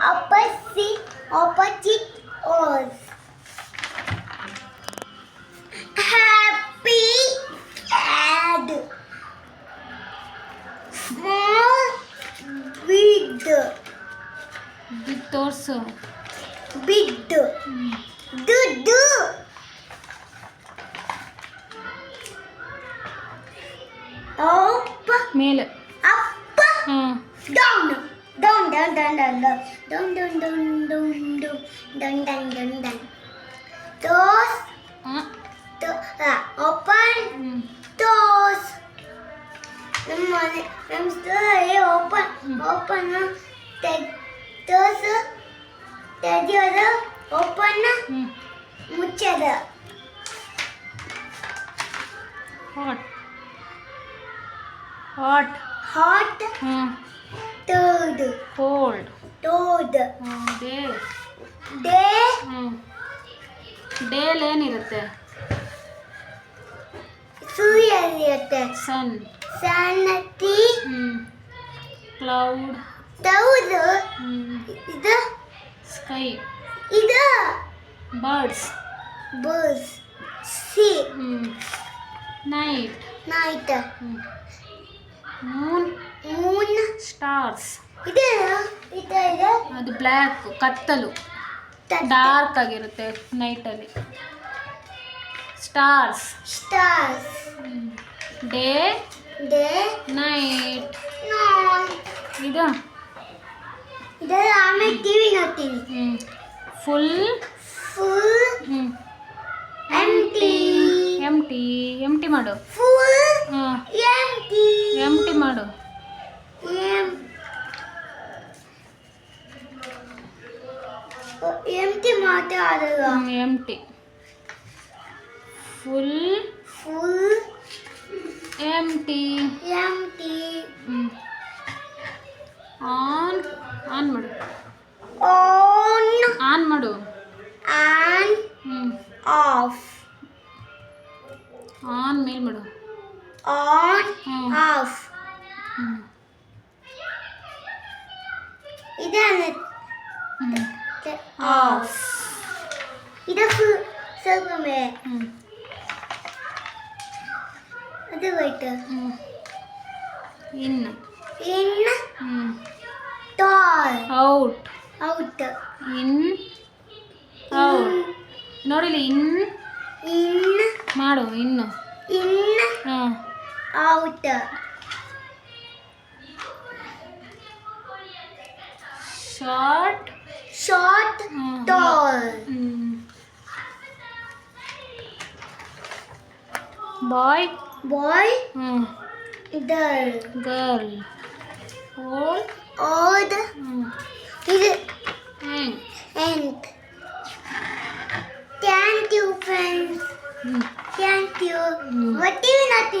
opposite opposite us. Happy and small bid. Bid torso. Bid. Do do. Up. Up. Hmm. Down. down down down down down down down down down down down down down toes ಹಾಂ to, uh, open ಹ್ಞೂ toes ನಮ್ಮ ಮನೆ ನಮ್ಮ story open open toes ತೆಗೆಯೋದು open ಹ್ಞೂ ಮುಚ್ಚೋದು hot hot hot toad. Told toad. Day. Day. Dale ಏನಿರುತ್ತೆ? ಸೂರ್ಯನಿರುತ್ತೆ. Sun. ಸನ್ನತಿ ಕ್ಲೌಡ್. ಕ್ಲೌಡ್ ಇದು? ಸ್ಕೈ. ಇದು? Birds. Birds. C. Night. Night. Moon. Moon. Stars ಅದು ಬ್ಲ್ಯಾಕ್ ಕತ್ತಲು. ಡಾರ್ಕ್ ಆಗಿರುತ್ತೆ ನೈಟಲ್ಲಿ stars stars day day night ಇದು? ಆಮೇಲೆ TV full full empty empty T empty ಮಾಡು. Empty మాట్లాడగా empty full full empty empty on on మాడు on on మాడు on off on ಮೇಲ್ ಮಾಡು ಆನ್ ಆಫ್ ಇದಕ್ಕೆ ಸ್ವಲ್ಪ ಮೇ ಅದು white in in tall out out in out ನೋಡಿಲಿ ಇನ್ ಇನ್ ಮಾಡು ಇನ್ನು. In out short short, mm. tall. Mm. Boy. Boy. Mm. Girl. Girl. Old. Old. Mm. Mm. And. Thank you, friends. Mm. Thank you. Mm. What do you not